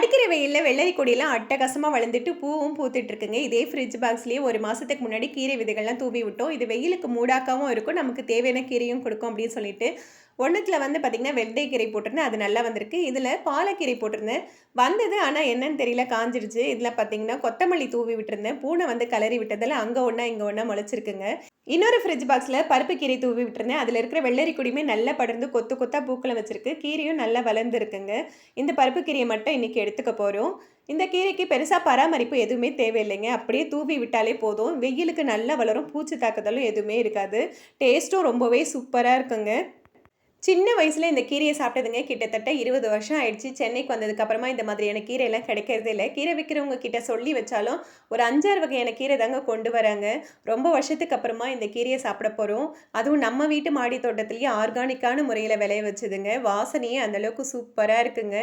அடிக்கிற வெயிலில் வெள்ளரி கொடியெல்லாம் அட்டகாசமாக வளர்ந்துட்டு பூவும் பூத்துட்டு இருக்குங்க இதே ஃப்ரிட்ஜ் பாக்ஸ்லேயே ஒரு மாதத்துக்கு முன்னாடி கீரை விதைகள்லாம் தூவி விட்டோம். இது வெயிலுக்கு மூடாக்காவும் இருக்கும். நமக்கு தேவையான கீரையும் கொடுக்கும் அப்படின்னு சொல்லிட்டு ஒன்றுத்தில் வந்து பார்த்திங்கன்னா வெள்ளைக்கீரை போட்டிருந்தேன். அது நல்லா வந்திருக்கு. இதில் பாலக்கீரை போட்டிருந்தேன். வந்தது ஆனால் என்னன்னு தெரியல காஞ்சிருச்சு. இதில் பார்த்தீங்கன்னா கொத்தமல்லி தூவி விட்டுருந்தேன். பூனை வந்து கலரி விட்டதில் அங்கே ஒன்றா இங்கே ஒன்றா முளைச்சிருக்குங்க. இன்னொரு ஃப்ரிட்ஜ் பாக்ஸில் பருப்பு கீரை தூவி விட்டுருந்தேன். அதில் இருக்கிற வெள்ளரி கொடியுமே நல்லா படர்ந்து கொத்து கொத்தாக பூக்களை வச்சுருக்கு. கீரையும் நல்லா வளர்ந்துருக்குங்க. இந்த பருப்பு கீரையை மட்டும் இன்றைக்கி எடுத்துக்க போகிறோம் இந்த கீரைக்கு பெருசாக பராமரிப்பு எதுவுமே தேவையில்லைங்க. அப்படியே தூவி விட்டாலே போதும். வெயிலுக்கு நல்லா வளரும். பூச்சி தாக்குதலும் எதுவுமே இருக்காது. டேஸ்ட்டும் ரொம்பவே சூப்பராக இருக்குங்க. சின்ன வயசில் இந்த கீரையை சாப்பிட்டதுங்க. கிட்டத்தட்ட இருபது வருஷம் ஆயிடுச்சு. சென்னைக்கு வந்ததுக்கப்புறமா இந்த மாதிரியான கீரையெல்லாம் கிடைக்கிறதே இல்லை. கீரை விற்கிறவங்க கிட்ட சொல்லி வச்சாலும் ஒரு அஞ்சாறு வகையான கீரை தாங்க கொண்டு வராங்க. ரொம்ப வருஷத்துக்கு அப்புறமா இந்த கீரையை சாப்பிட போகிறோம் அதுவும் நம்ம வீட்டு மாடி தோட்டத்துலேயே ஆர்கானிக்கான முறையில் விளைய வச்சுதுங்க. வாசனையே அந்தளவுக்கு சூப்பராக இருக்குங்க.